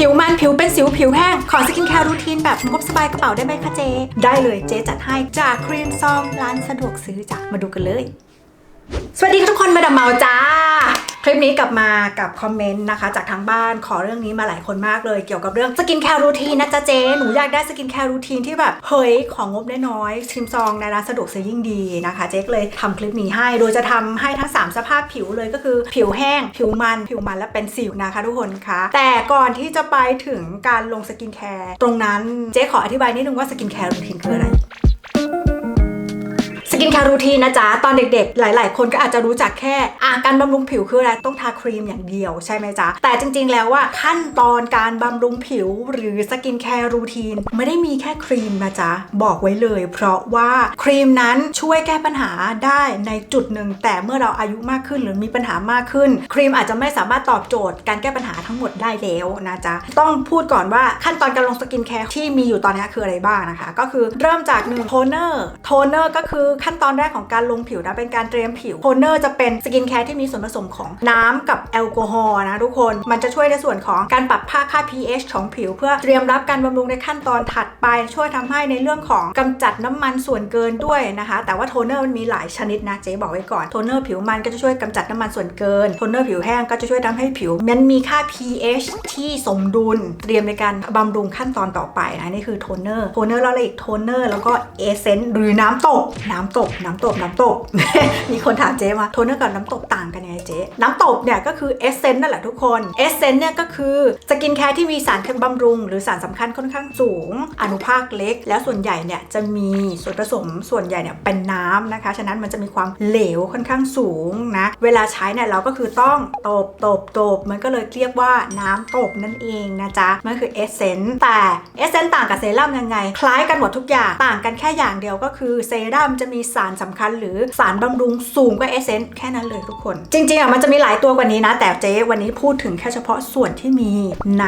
ผิวมันผิวเป็นสิวผิวแห้ง ขอสกินแคร์รูทีนแบบงบสบายกระเป๋าได้ไหมคะเจ ได้เลยเจจัดให้จากครีมซองร้านสะดวกซื้อจ้ะมาดูกันเลย สวัสดีค่ะทุกคนมาดามเมาจ้าค ลิปนี้กลับมากับคอมเมนต์นะคะ จากทางบ้านขอเรื่องนี้มาหลายคนมากเลยเกี่ยวกับเรื่องสกินแคร์รูทีนนะจ๊ะเจ๊หนูอยากได้สกินแคร์รูทีนที่แบบเฮ้ยของงบได้น้อยๆครีมซองในร้านสะดวกซื้อยิ่งดีนะคะ เจ๊เลยทำคลิปนี้ให้ โดยจะทำให้ทั้ง 3 สภาพผิวเลยก็คือ ผิวแห้ง ผิวมัน ผิวมันและเป็นสิวนะคะทุกคนคะแต่ก่อนที่จะไปถึงการลงสกินแคร์ตรงนั้นเจ๊ขออธิบายนิดนึงว่าสกินแคร์รูทีนคืออะไร กินแคร์รูทีนนะจ๊ะ ตอนเด็กๆ หลาย ๆ คนก็อาจจะรู้จักแค่อาการบำรุงผิวคืออะไร ต้องทาครีมอย่างเดียวใช่ไหมจ๊ะ แต่จริง ๆ แล้วว่าขั้นตอนการบำรุงผิวหรือสกินแคร์รูทีนไม่ได้มีแค่ครีมนะจ๊ะ บอกไว้เลย เพราะว่าครีมนั้นช่วยแก้ปัญหาได้ในจุดหนึ่ง แต่เมื่อเราอายุมากขึ้นหรือมีปัญหามากขึ้น ครีมอาจจะไม่สามารถตอบโจทย์ การแก้ปัญหาทั้งหมดได้แล้วนะจ๊ะ ต้องพูดก่อนว่าขั้นตอนการลงสกินแคร์ที่มีอยู่ตอนนี้คืออะไรบ้างนะคะ ก็คือเริ่มจากหนึ่งโทนเนอร์ โทนเนอร์ก็คือขั้นตอนแรกของการลงผิวนะเป็นการเตรียมผิวโทนเนอร์จะเป็นสกินแคร์ที่มีส่วนผสมของน้ำกับแอลกอฮอล์นะทุกคนมันจะช่วยในส่วนของการปรับค่าค่า pH ของผิว เพื่อเตรียมรับการบำรุงในขั้นตอนถัดไปช่วยทำให้ในเรื่องของกำจัดน้ำมันส่วนเกินด้วยนะคะ แต่ว่าโทนเนอร์มันมีหลายชนิดนะเจ๊บอกไว้ก่อนโทนเนอร์ผิวมันก็จะช่วยกำจัดน้ำมันส่วนเกินโทนเนอร์ผิวแห้งก็จะช่วยทำให้ผิวมันมีค่า pH ที่สมดุล เตรียมในการบำรุงขั้นตอนต่อไปนะนี่คือโทนเนอร์โทนเนอร์แล้วอะไรอีกโทนเนอร์แล้วก็เอเซนต์หรือน้ำตกน้ำตกน้ำตกน้ำตก มีคนถามเจ๊มาโทนเนอร์กับน้ำตกต่างกันยังไงเจ๊ น้ำตกเนี่ยก็คือเอเซนต์นั่นแหละทุกคนเอเซนต์เนี่ยก็คือสกินแคร์ที่มีสารบำรุง หรือสารสำคัญค่อนข้างสูง อนุภาคเล็ก แล้วส่วนใหญ่เนี่ยจะมีส่วนผสมส่วนใหญ่เนี่ยเป็นน้ำนะคะ ฉะนั้นมันจะมีความเหลวค่อนข้างสูงนะ เวลาใช้เนี่ยเราก็คือต้องตบตบตบมันก็เลยเรียกว่าน้ำตบนั่นเองนะจ๊ะมันคือเอเซนต์แต่เอเซนต์ต่างกับเซรั่มยังไง คล้ายกันหมดทุกอย่างต่างกันแค่อย่างเดียวก็คือเซรั่มจะมีีสารสำคัญหรือสารบำรุงสูงกว่าเอเซนต์แค่นั้นเลยทุกคน จริงๆอะมันจะมีหลายตัวกว่านี้นะ แต่เจ๊วันนี้พูดถึงแค่เฉพาะส่วนที่มีใน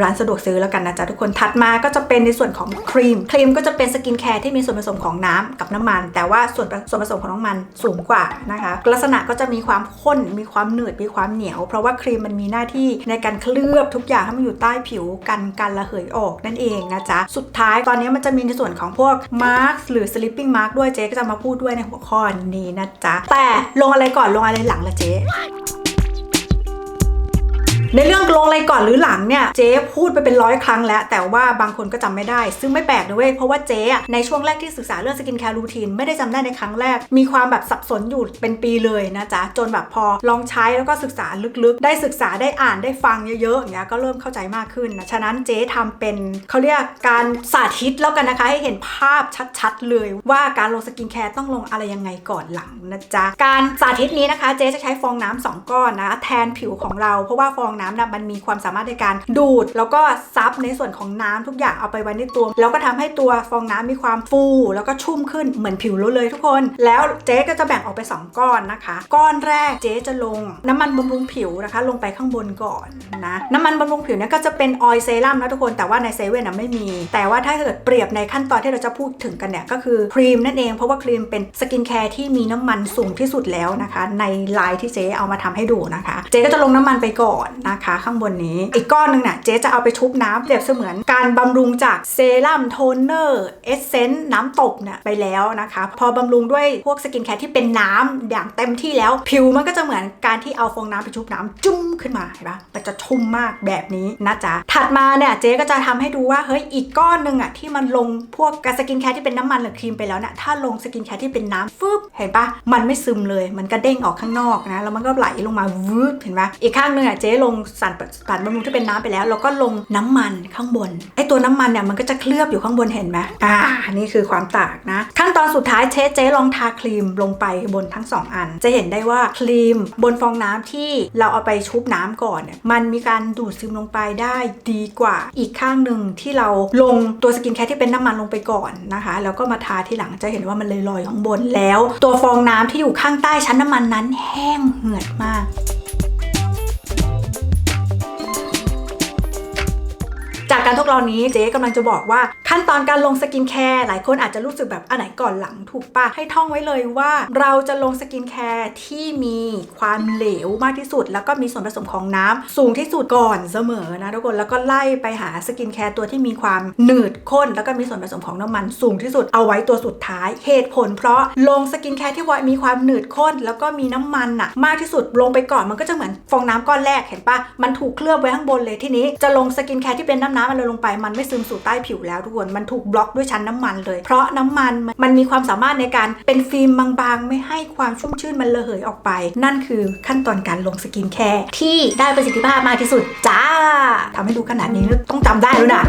ร้านสะดวกซื้อแล้วกันนะจ๊ะทุกคนถัดมาก็จะเป็นในส่วนของครีม ครีมก็จะเป็นสกินแคร์ที่มีส่วนผสมของน้ำกับน้ำมัน แต่ว่าส่วนส่วนผสมของน้ำมันสูงกว่านะคะ ลักษณะก็จะมีความข้นมีความหนืดมีความเหนียว เพราะว่าครีมมันมีหน้าที่ในการเคลือบทุกอย่างให้มันอยู่ใต้ผิวกันการระเหยออกนั่นเองนะจ๊ะสุดท้ายตอนนี้มันจะมีในส่วนของพวกมาร์กหรือ sleeping mark ด้วยเจ๊ก็จะมาพูดด้วยในหัวข้อนี้นะจ๊ะแต่ลงอะไรก่อนลงอะไรหลังละเจ๊ ในเรื่องลงอะไรก่อนหรือหลังเนี่ยเจ๊พูดไปเป็นร้อยครั้งแล้ว แต่ว่าบางคนก็จำไม่ได้ ซึ่งไม่แปลกด้วยเพราะว่าเจ๊ในช่วงแรกที่ศึกษาเรื่องสกินแคร์รูทีนไม่ได้จำได้ในครั้งแรก มีความแบบสับสนอยู่เป็นปีเลยนะจ๊ะจนแบบพอลองใช้แล้วก็ศึกษาลึกๆ ได้ศึกษาได้อ่านได้ฟังเยอะๆอย่างเงี้ยก็เริ่มเข้าใจมากขึ้นนะฉะนั้นเจ๊ทำเป็นเขาเรียกการสาธิตแล้วกันนะคะ ให้เห็นภาพชัดๆ เลยว่าการลงสกินแคร์ต้องลงอะไรยังไงก่อนหลังนะจ๊ะการสาธิตนี้นะคะเจ๊จะใช้ฟองน้ำสองก้อนนะแทนผิวของเราเพราะว่าฟองน้ำนะมันมีความสามารถในการดูด แล้วก็ซับในส่วนของน้ำทุกอย่างเอาไปไว้ในตัว แล้วก็ทำให้ตัวฟองน้ำมีความฟู แล้วก็ชุ่มขึ้นเหมือนผิวเราเลยทุกคน แล้วเจ๊ก็จะแบ่งออกไป 2 ก้อนนะคะ ก้อนแรกเจ๊จะลงน้ำมันบำรุงผิวนะคะ ลงไปข้างบนก่อนนะน้ำมันบำรุงผิวเนี่ยก็จะเป็นออยล์เซรั่มนะทุกคนแต่ว่าในเซเว่นนะไม่มี แต่ว่าถ้าเกิดเปรียบในขั้นตอนที่เราจะพูดถึงกันเนี่ยก็คือครีมนั่นเองเพราะว่าครีมเป็นสกินแคร์ที่มีน้ำมันสูงที่สุดแล้วนะคะ ในไลน์ที่เจ๊เอามาทำให้ดูนะคะ เจ๊ก็จะลงน้ำมันไปก่อนนะคะข้างบนนี้ อีกก้อนหนึ่งเนี่ยเจ๊จะเอาไปชุบน้ำเปรียบเสมือนการบำรุงจากเซรั่มโทนเนอร์เอสเซนต์น้ำตบเนี่ยไปแล้วนะคะ พอบำรุงด้วยพวกสกินแคร์ที่เป็นน้ำอย่างเต็มที่แล้ว ผิวมันก็จะเหมือนการที่เอาฟองน้ำไปชุบน้ำจุ้มขึ้นมาเห็นปะมันจะชุ่มมากแบบนี้นะจ๊ะถัดมาเนี่ยเจ๊ก็จะทำให้ดูว่าเฮ้ยอีกก้อนหนึ่งอะที่มันลงพวกสกินแคร์ที่เป็นน้ำมันหรือครีมไปแล้วเนี่ยถ้าลงสกินแคร์ที่เป็นน้ำฟึบเห็นปะมันไม่ซึมเลย มันกระเด้งออกข้างนอกนะแล้วมันก็ไหลลงมาวืบเห็นปะอีกข้างหนึงอะเจ๊ลงสารสารบำรุงที่เป็นน้ำไปแล้วแล้วก็ลงน้ำมันข้างบนไอตัวน้ำมันเนี่ยมันก็จะเคลือบอยู่ข้างบนเห็นไหมอ่านี่คือความต่างนะ ขั้นตอนสุดท้ายเจ๊เจ๊ลองทาครีมลงไปบนทั้งสองอัน จะเห็นได้ว่าครีมบนฟองน้ำที่เราเอาไปชุบน้ำก่อนเนี่ยมันมีการดูดซึมลงไปได้ดีกว่าอีกข้างหนึ่งที่เราลงตัวสกินแคร์ที่เป็นน้ำมันลงไปก่อนนะคะ แล้วก็มาทาที่หลังจะเห็นว่ามันเลยลอยข้างบนแล้ว ตัวฟองน้ำที่อยู่ข้างใต้ชั้นน้ำมันนั้นแห้งเหือดมาก จากการทดลองนี้เจ๊กำลังจะบอกว่าขั้นตอนการลงสกินแคร์หลายคนอาจจะรู้สึกแบบอันไหนก่อนหลังถูกปะให้ท่องไว้เลยว่าเราจะลงสกินแคร์ที่มีความเหลวมากที่สุด แล้วก็มีส่วนผสมของน้ำสูงที่สุดก่อนเสมอนะทุกคนแล้วก็ไล่ไปหาสกินแคร์ตัวที่มีความหนืดข้น แล้วก็มีส่วนผสมของน้ำมันสูงที่สุดเอาไว้ตัวสุดท้ายเหตุผล เพราะลงสกินแคร์ที่ว่ามีความหนืดข้น แล้วก็มีน้ำมันอะมากที่สุดลงไปก่อนมันก็จะเหมือนฟองน้ำก้อนแรกเห็นปะมันถูกเคลือบไว้ข้างบนเลยทีนี้จะลงสกินแคร์ที่เป็นน้ำน้ำมันเลยลงไปมันไม่ซึมสู่ใต้ผิวแล้วทุกคนมันถูกบล็อกด้วยชั้นน้ำมันเลย เพราะน้ำมันมันมีความสามารถในการเป็นฟิล์มบางๆ ไม่ให้ความชุ่มชื่นมันระเหยออกไป นั่นคือขั้นตอนการลงสกินแคร์ที่ได้ประสิทธิภาพมากที่สุดจ้าทำให้ดูขนาดนี้ต้องจำได้แล้วนะ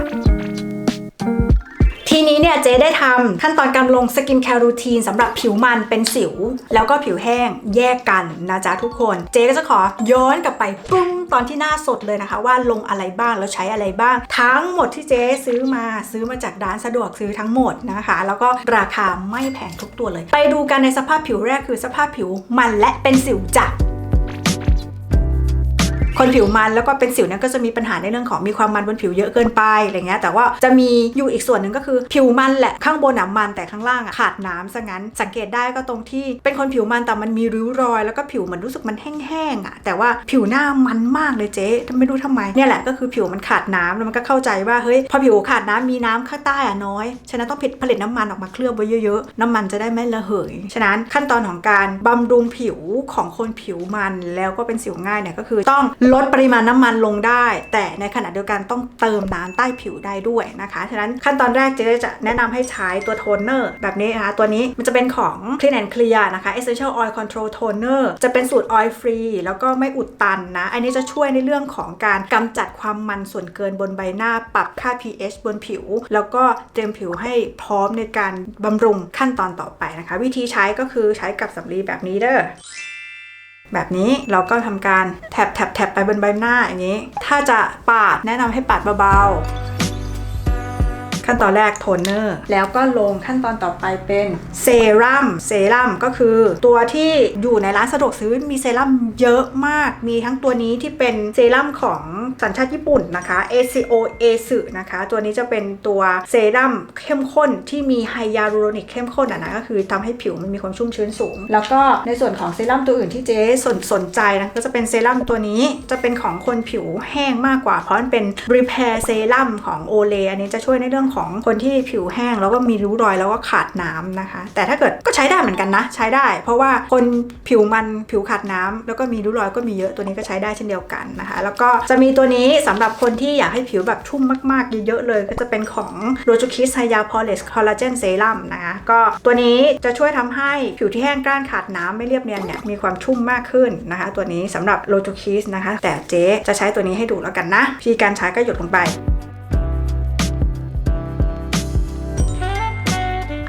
ทีนี้เนี่ยเจ๊ได้ทำขั้นตอนการลงสกินแคร์รูทีนสำหรับผิวมันเป็นสิว แล้วก็ผิวแห้งแยกกันนะจ๊ะทุกคน เจ๊ก็จะขอย้อนกลับไปปุ้งตอนที่หน้าสดเลยนะคะ ว่าลงอะไรบ้างแล้วใช้อะไรบ้าง ทั้งหมดที่เจ๊ซื้อมาซื้อมาจากร้านสะดวกซื้อทั้งหมดนะคะ แล้วก็ราคาไม่แพงทุกตัวเลย ไปดูกันในสภาพผิวแรกคือสภาพผิวมันและเป็นสิวจัด คนผิวมันแล้วก็เป็นสิวเนี่ยก็จะมีปัญหาในเรื่องของมีความมันบนผิวเยอะเกินไปอะไรเงี้ยแต่ว่าจะมีอยู่อีกส่วนหนึ่งก็คือผิวมันแหละข้างบนอะมันแต่ข้างล่างอะขาดน้ำซะงั้น สังเกตได้ก็ตรงที่เป็นคนผิวมันแต่มันมีริ้วรอย แล้วก็ผิวเหมันรู้สึกมันแห้งๆอะแต่ว่าผิวหน้ามันมากเลยเจ๊ไม่รู้ทำไมเนี่ยแหละก็คือผิวมันขาดน้ำแล้วมันก็เข้าใจว่าเฮ้ยพอผิวขาดน้ำมีน้ำข้างใต้อะน้อย ฉะนั้นต้องผลิตน้ำมันออกมาเคลือบไว้เยอะๆน้ำมันจะได้ไม่ระเหย ฉะนั้นขั้นตอนของการบำรุงผิวของคนผิวมันแล้วก็เป็นสิวง่ายเนี่ยก็คือต้องลลดปริมาณน้ำมันลงได้ แต่ในขณะเดียวกันต้องเติมน้ำใต้ผิวได้ด้วยนะคะฉะนั้นขั้นตอนแรกเจ๊จะแนะนำให้ใช้ตัวโทนเนอร์แบบนี้นะคะตัวนี้มันจะเป็นของ Clean and Clear นะคะ Essential Oil Control Toner จะเป็นสูตร oil free แล้วก็ไม่อุดตันนะ อันนี้จะช่วยในเรื่องของการกำจัดความมันส่วนเกินบนใบหน้า ปรับค่า pH บนผิว แล้วก็เตรียมผิวให้พร้อมในการบำรุงขั้นตอนต่อไปนะคะ วิธีใช้ก็คือใช้กับสำลีแบบนี้เด้อ แบบนี้เราก็ทำการแท็บแท็บแท็บไปบนใบหน้าอย่างนี้ ถ้าจะปาดแนะนำให้ปาดเบาๆ ขั้นตอนแรกโทนเนอร์แล้วก็ลงขั้นตอนต่อไปเป็นเซรั่มเซรั่มก็คือตัวที่อยู่ในร้านสะดวกซื้อมีเซรั่มเยอะมาก มีทั้งตัวนี้ที่เป็นเซรั่มของสัญชาติญี่ปุ่นนะคะ ACO a s นะคะ ตัวนี้จะเป็นตัวเซรั่มเข้มข้นที่มีไฮยาลูโรนิกเข้มข้นอะนะก็คือทำให้ผิวมันมีความชุ่มชื้นสูง แล้วก็ในส่วนของเซรั่มตัวอื่นที่เจ๊สนสนใจนะก็จะเป็นเซรั่มตัวนี้จะเป็นของคนผิวแห้งมากกว่า เพราะมันเป็น repair เซรั่มของโอเลอันนี้จะช่วยในเรื่องของคนที่ผิวแห้งแล้วก็มีริ้วรอยแล้วก็ขาดน้ำนะคะ แต่ถ้าเกิดก็ใช้ได้เหมือนกันนะ ใช้ได้ เพราะว่าคนผิวมันผิวขาดน้ำแล้วก็มีริ้วรอยก็มีเยอะตัวนี้ก็ใช้ได้เช่นเดียวกันนะคะ แล้วก็จะมีตัวนี้สำหรับคนที่อยากให้ผิวแบบชุ่มมากๆเยอะๆเลย ก็จะเป็นของ r o j u k i s h y a p o l i s Collagen Serum นะคะก็ตัวนี้จะช่วยทำให้ผิวที่แห้งกร้านขาดน้ำไม่เรียบเนียนเนี่ยมีความชุ่มมากขึ้นนะคะ ตัวนี้สำหรับ r o j u k i s นะคะ แต่เจ๊จะใช้ตัวนี้ให้ดูแล้วกันนะวิธีการใช้ก็หยดลงไป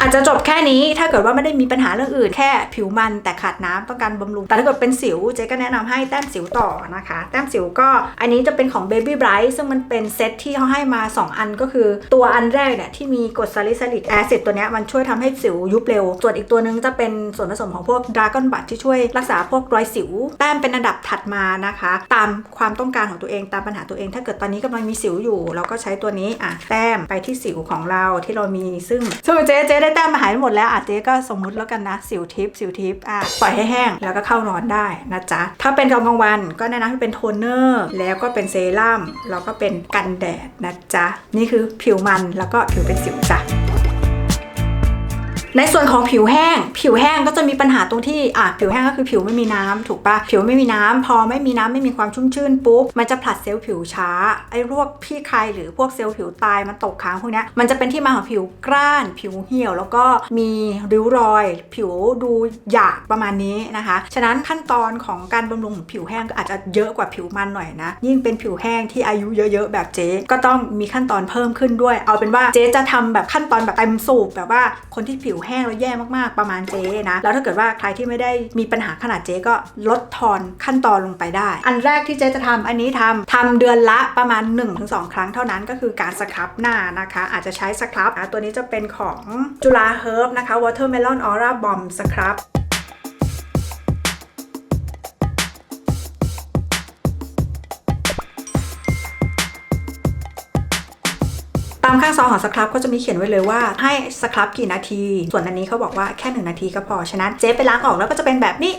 อาจจะจบแค่นี้ถ้าเกิดว่าไม่ได้มีปัญหาเรื่องอื่นแค่ผิวมันแต่ขาดน้ำต้องการบำรุง แต่ถ้าเกิดเป็นสิวเจ๊ก็แนะนำให้แต้มสิวต่อนะคะ แต้มสิวก็อันนี้จะเป็นของ Baby Bright ซึ่งมันเป็นเซตที่เขาให้มา 2 อันก็คือ ตัวอันแรกเนี่ยที่มีกรดซาลิซิลิกแอซิดตัวนี้มันช่วยทำให้สิวยุบเร็ว ส่วนอีกตัวนึงจะเป็นส่วนผสมของพวกดราก้อนบัตที่ช่วยรักษาพวกรอยสิว แต้มเป็นอันดับถัดมานะคะ ตามความต้องการของตัวเองตามปัญหาตัวเอง ถ้าเกิดตอนนี้กำลังมีสิวอยู่ เราก็ใช้ตัวนี้อะแต้มไปที่สิวของเราที่เรามีซึ่งซึ่งเจ๊เจ๊ได้แต้มมาหายหมดแล้วอาเจ๊ก็สมมุติแล้วกันนะ สิวทิพสิวทิพอะปล่อยให้แห้งแล้วก็เข้านอนได้นะจ๊ะ ถ้าเป็นตอนกลางวันก็แนะนำให้เป็นโทนเนอร์ แล้วก็เป็นเซรั่มแล้วก็เป็นกันแดดนะจ๊ะ นี่คือผิวมันแล้วก็ผิวเป็นสิวจ้ะ ในส่วนของผิวแห้ง ผิวแห้งก็จะมีปัญหาตรงที่อะผิวแห้งก็คือผิวไม่มีน้ำถูกปะผิวไม่มีน้ำพอไม่มีน้ำไม่มีความชุ่มชื่นปุ๊บมันจะผลัดเซลล์ผิวช้าไอ้พวกพี่ใครหรือพวกเซลล์ผิวตายมันตกค้างพวกนี้มันจะเป็นที่มาของผิวกร้าน ผิวเหี่ยว แล้วก็มีริ้วรอย ผิวดูหยาบประมาณนี้นะคะ ฉะนั้นขั้นตอนของการบำรุงของผิวแห้งก็อาจจะเยอะกว่าผิวมันหน่อยนะยิ่งเป็นผิวแห้งที่อายุเยอะๆแบบเจ๊ก็ต้องมีขั้นตอนเพิ่มขึ้นด้วย เอาเป็นว่าเจ๊จะทำแบบขั้นตอนแบบเต็มสูบแบบว่าคนที่ผิวแห้งแล้วแย่มากๆประมาณเจ๊นะ แล้วถ้าเกิดว่าใครที่ไม่ได้มีปัญหาขนาดเจ๊ก็ลดทอนขั้นตอนลงไปได้ อันแรกที่เจ๊จะทำอันนี้ทำทำเดือนละประมาณ 1-2 ครั้งเท่านั้นก็คือการสครับหน้านะคะ อาจจะใช้สครับตัวนี้จะเป็นของจุฬาเฮิร์บนะคะ Watermelon Aura Bomb สครับางซองของสครับก็จะมีเขียนไว้เลยว่าให้สครับกี่นาที ส่วนอันนี้เขาบอกว่าแค่หนึ่งนาทีก็พอ ฉะนั้นเจ๊ไปล้างออกแล้วก็จะเป็นแบบนี้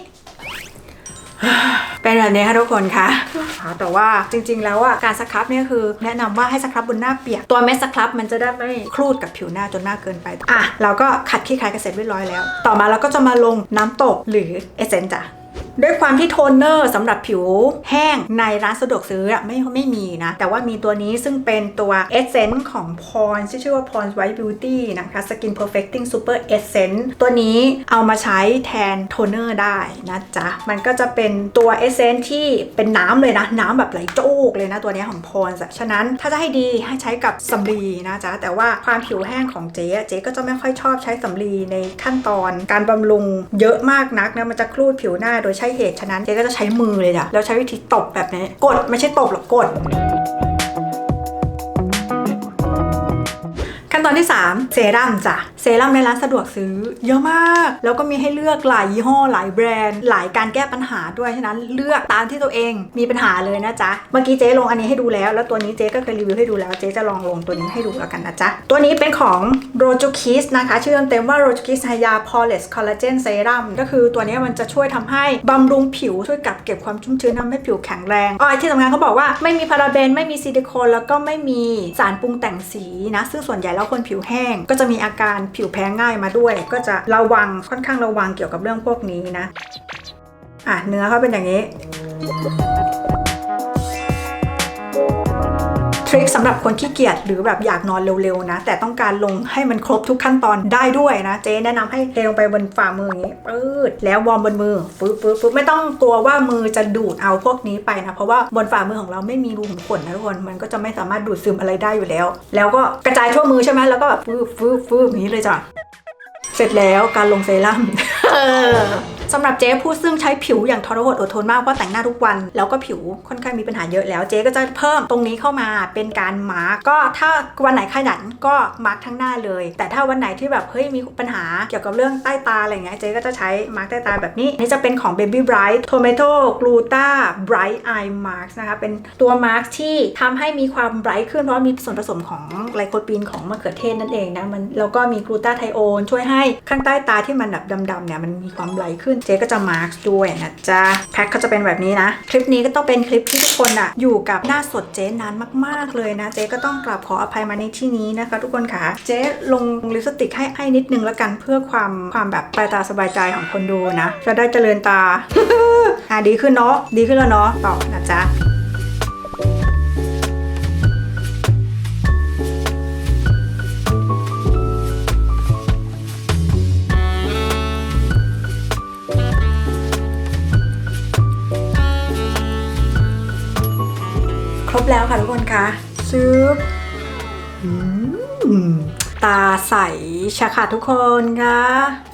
เป็นแบบนี้ค่ะทุกคนคะแต่ว่าจริงๆ แล้วอะการสครับเนี่ยคือแนะนำว่าให้สครับบนหน้าเปียก ตัวเม็ดสครับมันจะได้ไม่คลูดกับผิวหน้าจนมากเกินไป อะ เราก็ขัดขี้คายกันเสร็จเรียบร้อยแล้ว ต่อมาเราก็จะมาลงน้ำตกหรือเอเซนจ้ะ ด้วยความที่โทนเนอร์สำหรับผิวแห้งในร้านสะดวกซื้ออะไม่ไม่มีนะ แต่ว่ามีตัวนี้ซึ่งเป็นตัวเอเซนต์ของ Pond's ที่ชื่อว่า Pond's White Beauty นะคะ Skin Perfecting Super Essence ตัวนี้เอามาใช้แทนโทนเนอร์ได้นะจ๊ะ มันก็จะเป็นตัวเอเซนต์ที่เป็นน้ำเลยนะ น้ำแบบไหลโจกเลยนะตัวนี้ของ Pond's อะฉะนั้นถ้าจะให้ดีให้ใช้กับสำลีนะจ๊ะ แต่ว่าความผิวแห้งของเจ๊เจ๊ก็จะไม่ค่อยชอบใช้สำลีในขั้นตอน การบำรุงเยอะมากนักนะมันจะคลูดผิวหน้าโดยใช้เหตุฉะนั้นเจ๊ก็จะใช้มือเลยจ้ะแล้วใช้วิธีตบแบบนี้ กดไม่ใช่ตบหรอกกด นตอนที่ 3 เซรั่มจ้ะ เซรั่มในร้านสะดวกซื้อเยอะมาก แล้วก็มีให้เลือกหลายยี่ห้อ หลายแบรนด์ หลายการแก้ปัญหาด้วย ฉะนั้นเลือกตามที่ตัวเองมีปัญหาเลยนะจ๊ะ เมื่อกี้เจ๊ลงอันนี้ให้ดูแล้ว แล้วตัวนี้เจ๊ก็เคยรีวิวให้ดูแล้ว เจ๊จะลองลงตัวนี้ให้ดูแล้วกันนะจ๊ะ ตัวนี้เป็นของ r o j o k i s นะคะ ชื่อเต็มว่า r o j o k i s Haya Poreless Collagen Serum ก็คือตัวนี้มันจะช่วยทำให้บำรุงผิวช่วยกักเก็บความชุ่มชื้นทำให้ผิวแข็งแรงอ๋อที่สำคัญเขาบอกว่าไม่มีพาราเบนไม่มีซิลิโคนแล้วก็ไม่มีสารปรุงแต่งสีนะซึ่งส่วนใหญ่แล้วคนผิวแห้ง ก็จะมีอาการผิวแพ้ง่ายมาด้วย ก็จะระวังค่อนข้างระวังเกี่ยวกับเรื่องพวกนี้นะอะเนื้อเขาเป็นอย่างนี้ ทริคสำหรับคนขี้เกียจหรือแบบอยากนอนเร็วๆนะ แต่ต้องการลงให้มันครบทุกขั้นตอนได้ด้วยนะ เจ๊แนะนำให้เทลงไปบนฝ่ามืออย่างนี้ปื๊ดแล้ววอร์มบนมือปึ๊บปึ๊บปึ๊บไม่ต้องกลัวว่ามือจะดูดเอาพวกนี้ไปนะ เพราะว่าบนฝ่ามือของเราไม่มีรูขุมขนนะทุกคนมันก็จะไม่สามารถดูดซึมอะไรได้อยู่แล้ว แล้วก็กระจายทั่วมือใช่ไหมแล้วก็แบบฟืบฟืบฟืบอย่างนี้เลยจ้ะเสร็จแล้วการลงเซรั่ม สำหรับเจ๊ผู้ซึ่งใช้ผิวอย่างทรหดอดทนมากเพราะแต่งหน้าทุกวัน แล้วก็ผิวค่อนข้างมีปัญหาเยอะแล้วเจ๊ก็จะเพิ่มตรงนี้เข้ามาเป็นการมาร์กก็ถ้าวันไหนขยันก็มาร์กทั้งหน้าเลย แต่ถ้าวันไหนที่แบบเฮ้ยมีปัญหาเกี่ยวกับเรื่องใต้ตาอะไรเงี้ยเจ๊ก็จะใช้มาร์กใต้ตาแบบนี้นี่จะเป็นของ Baby Bright Tomato Gluta Bright Eye Mask นะคะเป็นตัวมาร์กที่ทำให้มีความไบรท์ขึ้นเพราะมีส่วนผสมของไลโคปีนของมะเขือเทศนั่นเองนะมันแล้วก็มีกลูตาไทโอนช่วยให้ข้างใต้ตาที่มันแบบดำๆเนี่ยมันมีความไบรท์ขึ้นเจ๊ก็จะมาร์กด้วยนะจ๊ะแพ็คก็จะเป็นแบบนี้นะ คลิปนี้ก็ต้องเป็นคลิปที่ทุกคนอะอยู่กับหน้าสดเจ๊นานมาก ๆ เลยนะ เจ๊ก็ต้องกราบขออภัยมาในที่นี้นะคะ ทุกคนค่ะ เจ๊ลงลิปสติกให้ให้นิดนึงแล้วกันเพื่อความความแบบปลายตาสบายใจของคนดูนะ จะได้เจริญตาอะดีขึ้นเนาะดีขึ้นแล้วเนาะต่อนะจ๊ะ บแล้วค่ะทุกคนคะซื้อ ตาใสชะค่ะทุกคนคะ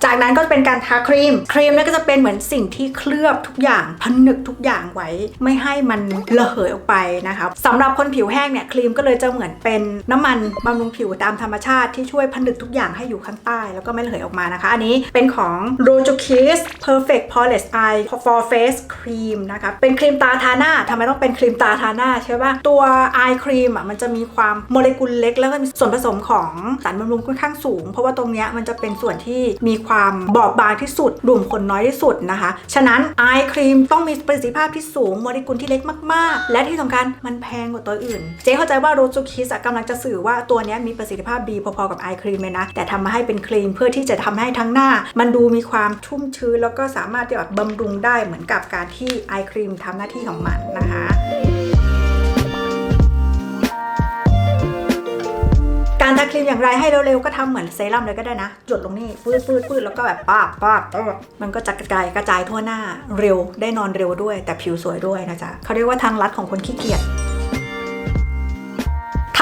จากนั้นก็เป็นการทาครีม ครีมนั่นก็จะเป็นเหมือนสิ่งที่เคลือบทุกอย่างผนึกทุกอย่างไว้ ไม่ให้มันระเหยออกไปนะคะสำหรับคนผิวแห้งเนี่ยครีมก็เลยจะเหมือนเป็นน้ำมันบำรุงผิวตามธรรมชาติที่ช่วยผนึกทุกอย่างให้อยู่ข้างใต้ แล้วก็ไม่ระเหยออกมานะคะ อันนี้เป็นของ r o j o k i s Perfect Poreless Eye for Face Cream นะคะเป็นครีมตาทาหน้าทำไมต้องเป็นครีมตาทาหน้าใช่ปะตัว Eye Cream อะมันจะมีความโมเลกุลเล็ก แล้วก็มีส่วนผสมของสารบำรุงค่อนข้างสูง เพราะว่าตรงเนี้ยมันจะเป็นส่วนที่มีความบอบบางที่สุดดุ่มขนน้อยที่สุดนะคะ ฉะนั้น Eye Cream ต้องมีประสิทธิภาพที่สูงโมเลกุลที่เล็กมากๆ และที่สำคัญมันแพงกว่าตัวอื่น เจ๊เข้าใจว่า r o j o k i s กำลังจะสื่อว่าตัวนี้มีประสิทธิภาพดีพอๆกับ Eye Cream เลยนะ แต่ทำมาให้เป็นครีมเพื่อที่จะทำให้ทั้งหน้า มันดูมีความชุ่มชื้นแล้วก็สามารถที่แบบบำรุงได้เหมือนกับการที่ Eye Cream ทำหน้าที่ของมันนะคะ รีมอย่างไรให้เร็วๆก็ทำเหมือนเซรั่มเลยก็ได้นะ จุดลงนี่ฟืดฟืดฟืดแล้วก็แบบป้าบป้าบป้าบมันก็จะกระจายกระจายทั่วหน้าเร็วได้นอนเร็วด้วย แต่ผิวสวยด้วยนะจ๊ะเขาเรียกว่าทางลัดของคนขี้เกียจ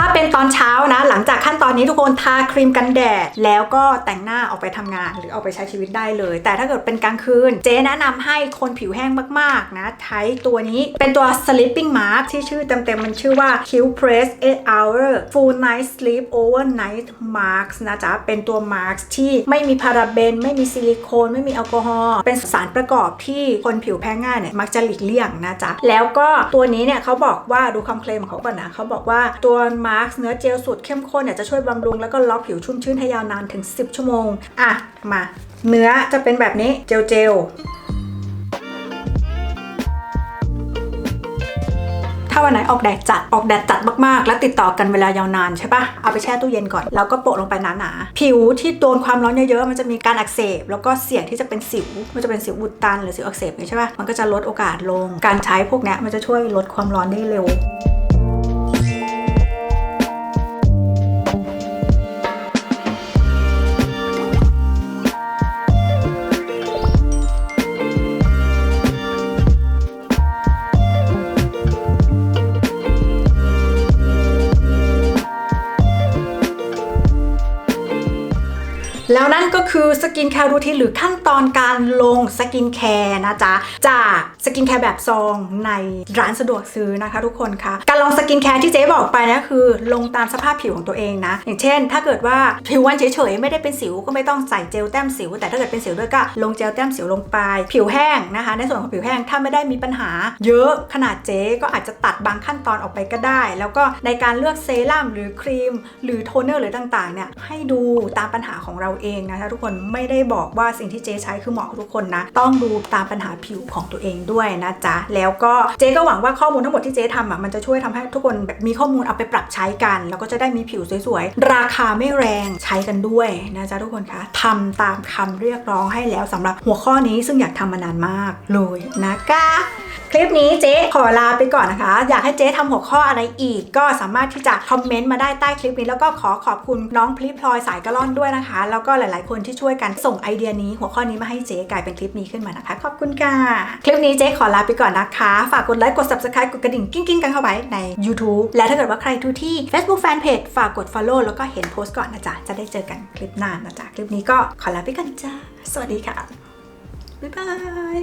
าเป็นตอนเช้านะ หลังจากขั้นตอนนี้ทุกคนทาครีมกันแดด แล้วก็แต่งหน้าออกไปทำงานหรือเอาไปใช้ชีวิตได้เลย แต่ถ้าเกิดเป็นกลางคืน เจ๊แนะนำให้คนผิวแห้งมากๆนะใช้ตัวนี้เป็นตัว sleeping mask ที่ชื่อเต็มๆมันชื่อว่า Q Press 8 hour full night sleep overnight mask นะจ๊ะเป็นตัว mask ที่ไม่มีพาราเบน ไม่มีซิลิโคน ไม่มีแอลกอฮอล์เป็นสารประกอบที่คนผิวแพ้ง่ายเนี่ยมักจะหลีกเลี่ยงนะจ๊ะแล้วก็ตัวนี้เนี่ยเขาบอกว่าดูคำเคลมของเขาก่อนนะเขาบอกว่าตัวมาร์กเนื้อเจลสูตรเข้มข้นเนี่ยจะช่วยบำรุงแล้วก็ล็อกผิวชุ่มชื้นให้ยาวนานถึง 10 ชั่วโมง อะ มา เนื้อจะเป็นแบบนี้เจลเจลถ้าวันไหนออกแดดจัดออกแดดจัดมากๆ แล้วติดต่อกันเวลายาวนานใช่ปะเอาไปแช่ตู้เย็นก่อน แล้วก็โปะลงไปหนาๆ ผิวที่โดนความร้อนเยอะๆ มันจะมีการอักเสบ แล้วก็เสี่ยงที่จะเป็นสิว มันจะเป็นสิวอุดตันหรือสิวอักเสบใช่ปะมันก็จะลดโอกาสลง การใช้พวกนี้มันจะช่วยลดความร้อนได้เร็ว แล้วนั่นก็คือสกินแคร์รูทีนหรือขั้นตอนการลงสกินแคร์นะจ๊ะ จากสกินแคร์แบบซองในร้านสะดวกซื้อนะคะทุกคนคะการลงสกินแคร์ที่เจ๊บอกไปนะคือ ลงตามสภาพผิวของตัวเองนะ อย่างเช่น ถ้าเกิดว่าผิววันเฉยๆไม่ได้เป็นสิวก็ไม่ต้องใส่เจลแต้มสิว แต่ถ้าเกิดเป็นสิวด้วยก็ลงเจลแต้มสิวลงไป ผิวแห้งนะคะ ในส่วนของผิวแห้งถ้าไม่ได้มีปัญหา เยอะขนาดเจ๊ก็อาจจะตัดบางขั้นตอนออกไปก็ได้ แล้วก็ในการเลือกเซรั่มหรือครีม หรือโทนเนอร์หรือต่างๆเนี่ยให้ดูตามปัญหาของเราเองนะคะ ทุกคนไม่ได้บอกว่าสิ่งที่เจ๊ใช้คือเหมาะกับทุกคนนะ ต้องดูตามปัญหาผิวของตัวเองด้วยนะจ๊ะ แล้วก็เจ๊ก็หวังว่าข้อมูลทั้งหมดที่เจ๊ทำอะมันจะช่วยทำให้ทุกคนแบบมีข้อมูลเอาไปปรับใช้กัน แล้วก็จะได้มีผิวสวยๆ ราคาไม่แรงใช้กันด้วยนะจ๊ะทุกคนคะทำตามคำเรียกร้องให้แล้วสำหรับหัวข้อนี้ซึ่งอยากทำมานานมากเลยนะคะคลิปนี้เจ๊ขอลาไปก่อนนะคะ อยากให้เจ๊ทำหัวข้ออะไรอีก ก็สามารถที่จะคอมเมนต์มาได้ใต้คลิปนี้ แล้วก็ขอขอบคุณน้องพลิพลอยสายกระล่อนด้วยนะคะ แล้วก็หลายๆ คนที่ช่วยกันส่งไอเดียนี้ หัวข้อนี้มาให้เจ๊กลายเป็นคลิปนี้ขึ้นมานะคะ ขอบคุณค่ะคลิปนี้เจ๊ขอลาไปก่อนนะคะ ฝากกดไลค์กด subscribe กดกระดิ่งกิ้งกิ้งกันเข้าไว้ใน YouTube และถ้าเกิดว่าใครทูที่ Facebook Fanpage ฝากกด follow แล้วก็เห็นโพสต์ก่อนนะจ๊ะจะได้เจอกันคลิปหน้านะจ๊ะคลิปนี้ก็ขอลาไปก่อนจ้าสวัสดีค่ะบ๊ายบาย